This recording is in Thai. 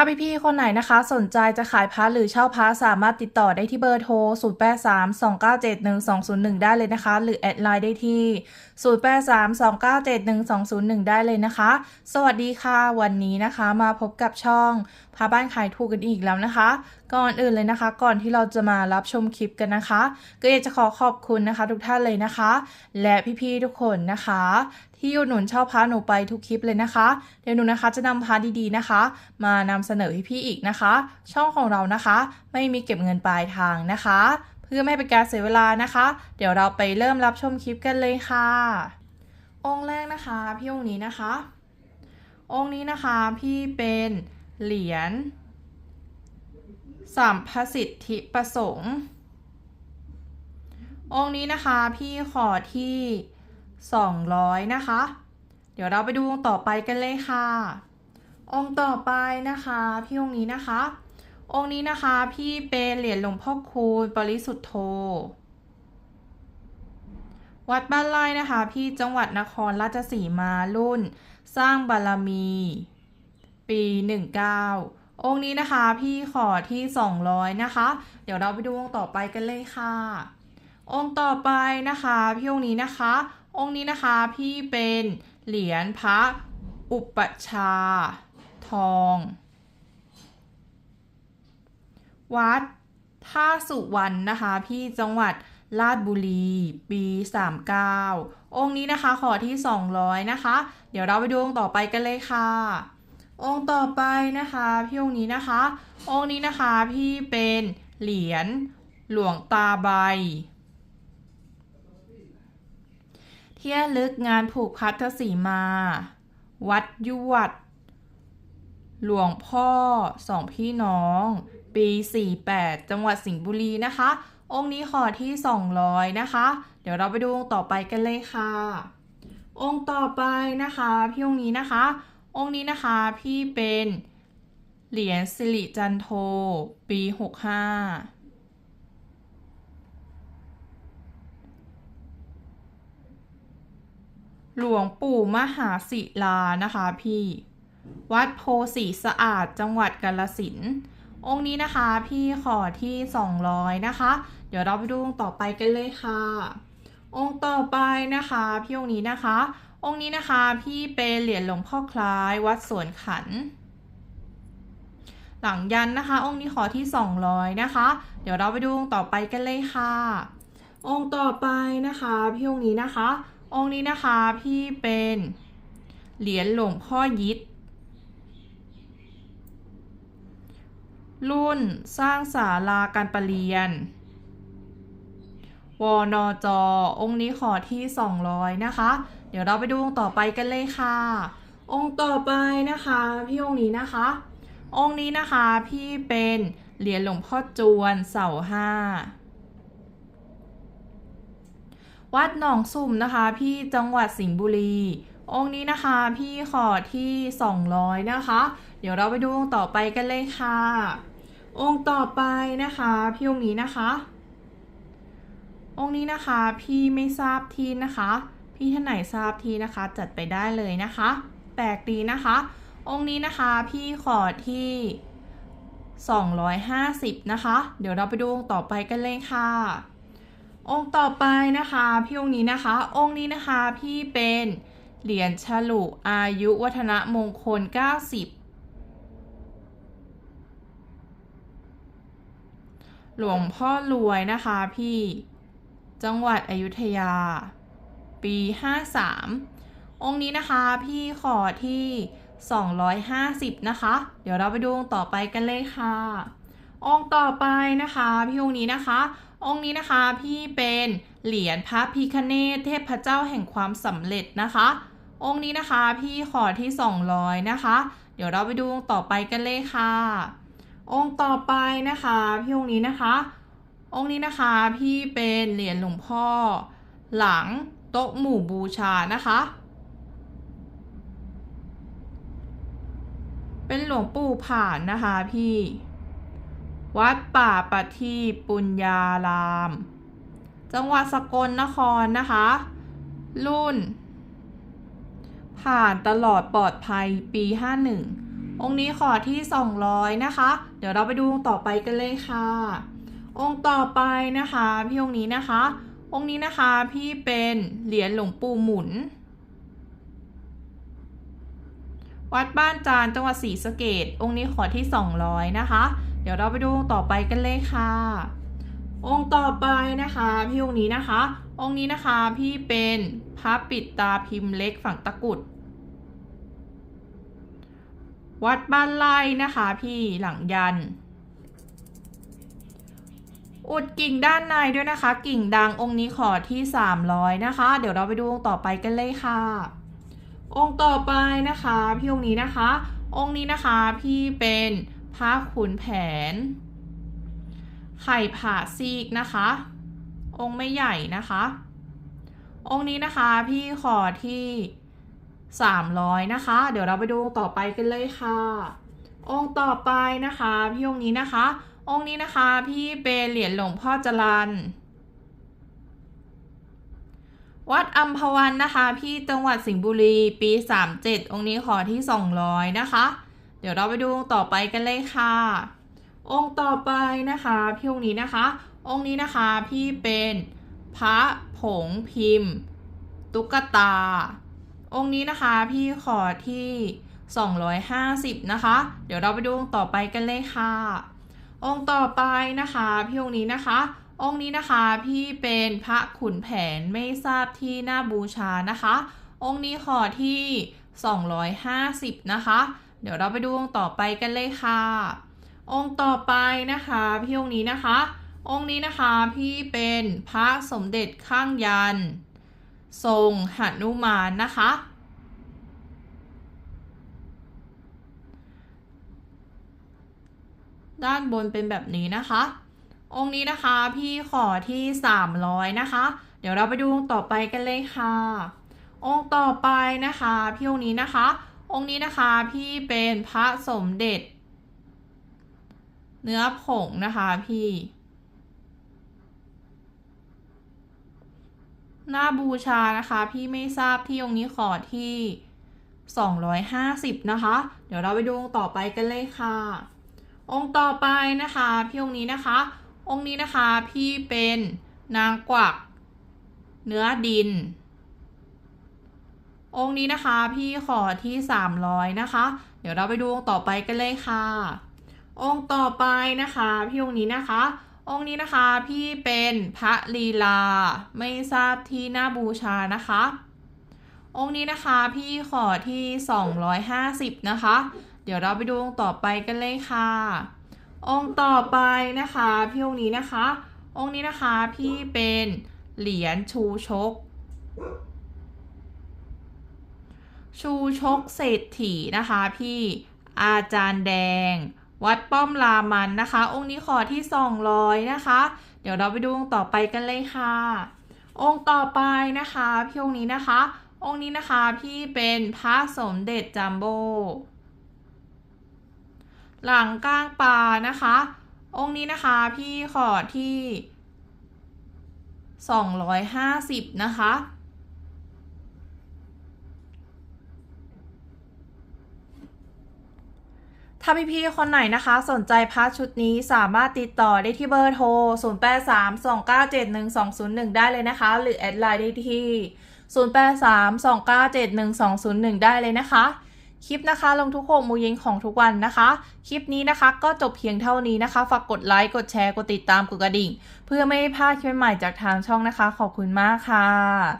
ถ้าพี่ๆคนไหนนะคะ สนใจจะขายพระหรือเช่าพระสามารถติดต่อได้ที่เบอร์โทร 0832971201 ได้เลยนะคะ หรือแอดไลน์ได้ที่ 0832971201 ได้เลยนะคะ สวัสดีค่ะวันนี้นะคะ มาพบกับช่องพาบ้านขายถูกกันอีกแล้วนะคะ ก่อนอื่นเลยนะคะ ก่อนที่เราจะมารับชมคลิปกันนะคะ ก็อยากจะขอขอบคุณนะคะ ทุกท่านเลยนะคะ และพี่ๆทุกคนนะคะ ที่อุดหนุนเช่าพระหนูไปทุกคลิปเลยนะคะ เดี๋ยวหนูนะคะจะนำพาดีๆนะคะ มานำเสนอพี่ๆอีกนะคะ ช่องของเรานะคะ ไม่มีเก็บเงินปลายทางนะคะ เพื่อไม่ให้เป็นการเสียเวลานะคะ เดี๋ยวเราไปเริ่มรับชมคลิปกันเลยค่ะ องค์แรกนะคะพี่องค์นี้นะคะ องค์นี้นะคะพี่เป็นเหรียญสัมภสิทธิประสงค์ องค์นี้นะคะพี่ขอที่ 200 นะคะ เดี๋ยวเราไปดูองค์ต่อไปกันเลยค่ะ องค์ต่อไปนะคะพี่องค์นี้นะคะ องค์นี้นะคะพี่เป็นเหรียญหลวงพ่อคูณปริสุทธโธ วัดบ้านไร่นะคะ พี่จังหวัดนครราชสีมารุ่น สร้างบารมี ปี 19องค์นี้นะคะพี่ขอที่ 200 นะคะ เดี๋ยวเราไปดูองค์ต่อไปกันเลยค่ะ องค์ต่อไปนะคะ พี่องค์นี้นะคะ องค์นี้นะคะพี่เป็นเหรียญพระอุปชา ทอง วัดท่าสุวรรณนะคะพี่จังหวัดราชบุรี ปี 39 องค์นี้นะคะขอที่ 200 นะคะ เดี๋ยวเราไปดูองค์ต่อไปกันเลยค่ะ องค์ต่อไปนะคะพี่องค์นี้นะคะ องค์นี้นะคะพี่เป็นเหรียญหลวงตาใบ เที่ยลึกงานผูกพัทธสีมา วัดยวด หลวงพ่อสองพี่น้อง ปี 48 จังหวัดสิงห์บุรีนะคะ องค์นี้ขอที่ 200 นะคะ เดี๋ยวเราไปดูองค์ต่อไปกันเลยค่ะ องค์ต่อไปนะคะ พี่องค์นี้นะคะ องค์นี้นะคะพี่เป็นเหรียญสิริจันโท ปี 65 หลวงปู่มหาศิลานะคะพี่ วัดโพสีสะอาดจังหวัดกาฬสินองค์นี้นะคะพี่ขอที่ 200 นะคะ เดี๋ยวเราไปดูองค์ต่อไปกันเลยค่ะ องค์ต่อไปนะคะ พี่องค์นี้นะคะ องค์นี้นะคะพี่เป็นเหรียญหลวงพ่อคล้ายวัดสวนขัน หลังยันนะคะ องค์นี้ขอที่ 200 นะคะ เดี๋ยวเราไปดูองค์ต่อไปกันเลยค่ะ องค์ต่อไปนะคะ พี่องค์นี้นะคะ องค์นี้นะคะพี่เป็นเหรียญหลวงพ่อยิดรุ่นสร้างศาลาการประเรียน วนจองค์นี้ขอที่ 200 นะคะ เดี๋ยวเราไปดูองค์ต่อไปกันเลยค่ะ องค์ต่อไปนะคะ พี่องค์นี้นะคะ องค์นี้นะคะพี่เป็นเหรียญหลวงพ่อจวนเสาห้า วัดหนองสุ่มนะคะพี่จังหวัดสิงห์บุรี องค์นี้นะคะพี่ขอที่ 200 นะคะ เดี๋ยวเราไปดูองค์ต่อไปกันเลยค่ะ องค์ต่อไปนะคะพี่องค์นี้นะคะ องค์นี้นะคะพี่ไม่ทราบที่นะคะ พี่ท่านไหนทราบที่นะคะ จัดไปได้เลยนะคะ แปลกดีนะคะ องค์นี้นะคะพี่ขอที่250 นะคะ เดี๋ยวเราไปดูองค์ต่อไปกันเลยค่ะ องค์ต่อไปนะคะ พี่องค์นี้นะคะ องค์นี้นะคะพี่เป็นเหรียญฉลุอายุวัฒนมงคล 90หลวงพ่อรวยนะคะพี่ จังหวัดอยุธยา ปี 53 องค์นี้นะคะพี่ขอที่ 250 นะคะ เดี๋ยวเราไปดูองค์ต่อไปกันเลยค่ะ องค์ต่อไปนะคะ พี่องค์นี้นะคะ องค์นี้นะคะพี่เป็นเหรียญพระพิคเนศเทพเจ้าแห่งความสำเร็จนะคะ องค์นี้นะคะพี่ขอที่ 200 นะคะ เดี๋ยวเราไปดูองค์ต่อไปกันเลยค่ะ องค์ต่อไปนะคะพี่องค์นี้นะคะ องค์นี้นะคะพี่เป็นเหรียญหลวงพ่อ หลังโต๊ะหมู่บูชานะคะ เป็นหลวงปู่ผ่านนะคะพี่ วัดป่าปะทีปุญญาราม จังหวัดสกลนครนะคะ รุ่น ผ่านตลอดปลอดภัยปี 51 องค์นี้ขอที่ 200 นะคะ เดี๋ยวเราไปดูองค์ต่อไปกันเลยค่ะ องค์ต่อไปนะคะ พี่องค์นี้นะคะ องค์นี้นะคะพี่เป็นเหรียญหลวงปู่หมุน วัดบ้านจานจังหวัดศรีสะเกดองค์นี้ขอที่ 200 นะคะ ดี๋ยวเราไปดูองค์ต่อไปกันเลยค่ะ องค์ต่อไปนะคะพี่องค์นี้นะคะ องค์นี้นะคะพี่เป็นพระปิดตาพิมพ์เล็กฝั่งตะกุดวัดบ้านไร่นะคะพี่หลังยัน อุดกิ่งด้านในด้วยนะคะ กิ่งดังองค์นี้ขอที่ 300 นะคะ เดี๋ยวเราไปดูองค์ต่อไปกันเลยค่ะ องค์ต่อไปนะคะ พี่องค์นี้นะคะ องค์นี้นะคะพี่เป็น พระขุนแผน ไข่ผ่าซีกนะคะ องค์ไม่ใหญ่นะคะ องค์นี้นะคะพี่ขอที่ 300 นะคะ เดี๋ยวเราไปดูองค์ต่อไปกันเลยค่ะ องค์ต่อไปนะคะ พี่องค์นี้นะคะ องค์นี้นะคะพี่เป็นเหรียญหลวงพ่อจรันวัดอัมพวันนะคะ พี่จังหวัดสิงห์บุรี ปี 37 องค์นี้ขอที่ 200 นะคะ เดี๋ยวเราไปดูองค์ต่อไปกันเลยค่ะ องค์ต่อไปนะคะพี่องค์นี้นะคะ องค์นี้นะคะพี่เป็นพระผงพิมพ์ ตุ๊กตา องค์นี้นะคะพี่ขอที่ 250 นะคะ เดี๋ยวเราไปดูองค์ต่อไปกันเลยค่ะ องค์ต่อไปนะคะพี่องค์นี้นะคะ องค์นี้นะคะพี่เป็นพระขุนแผนไม่ทราบที่หน้าบูชานะคะ องค์นี้ขอที่ 250 นะคะ เดี๋ยวเราไปดูองค์ต่อไปกันเลยค่ะ องค์ต่อไปนะคะ พี่องค์นี้นะคะ องค์นี้นะคะพี่เป็นพระสมเด็จข้างยัน ทรงหนุมานนะคะ ด้านบนเป็นแบบนี้นะคะ องค์นี้นะคะพี่ขอที่ 300 นะคะ เดี๋ยวเราไปดูองค์ต่อไปกันเลยค่ะ องค์ต่อไปนะคะ พี่องค์นี้นะคะ องค์นี้นะคะพี่เป็นพระสมเด็จ เนื้อผงนะคะพี่ หน้าบูชานะคะพี่ไม่ทราบที่องค์นี้ขอที่ 250 นะคะ เดี๋ยวเราไปดูองค์ต่อไปกันเลยค่ะ องค์ต่อไปนะคะพี่องค์นี้นะคะ องค์นี้นะคะพี่เป็นนางกวัก เนื้อดิน องค์นี้นะคะพี่ขอที่ 300 นะคะ เดี๋ยวเราไปดูองค์ต่อไปกันเลยค่ะ องค์ต่อไปนะคะ พี่องค์นี้นะคะ องค์นี้นะคะพี่เป็นพระลีลา ไม่ทราบที่หน้าบูชานะคะ องค์นี้นะคะพี่ขอที่ 250 นะคะ เดี๋ยวเราไปดูองค์ต่อไปกันเลยค่ะ องค์ต่อไปนะคะพี่องค์นี้นะคะ องค์นี้นะคะพี่เป็นเหรียญชูชก ชูชกเศรษฐีนะคะพี่อาจารย์แดง วัดป้อมรามันนะคะ องค์นี้ขอที่ 200 นะคะ เดี๋ยวเราไปดูองค์ต่อไปกันเลยค่ะ องค์ต่อไปนะคะพี่องค์นี้นะคะ องค์นี้นะคะพี่เป็นพระสมเด็จจัมโบ้หลังก้างปลานะคะ องค์นี้นะคะพี่ขอที่ 250 นะคะ ถ้าพี่ๆคนไหนนะคะ สนใจพาร์ทชุดนี้สามารถติดต่อได้ที่เบอร์โทร 0832971201 ได้เลยนะคะ หรือแอดไลน์ได้ที่ 0832971201 ได้เลยนะคะ คลิปนะคะ ลงทุก6โมงเย็นของทุกวันนะคะ คลิปนี้นะคะก็จบเพียงเท่านี้นะคะ ฝากกดไลค์ กดแชร์ กดติดตาม กดกระดิ่ง เพื่อไม่ให้พลาดคลิปใหม่จากทางช่องนะคะ ขอบคุณมากค่ะ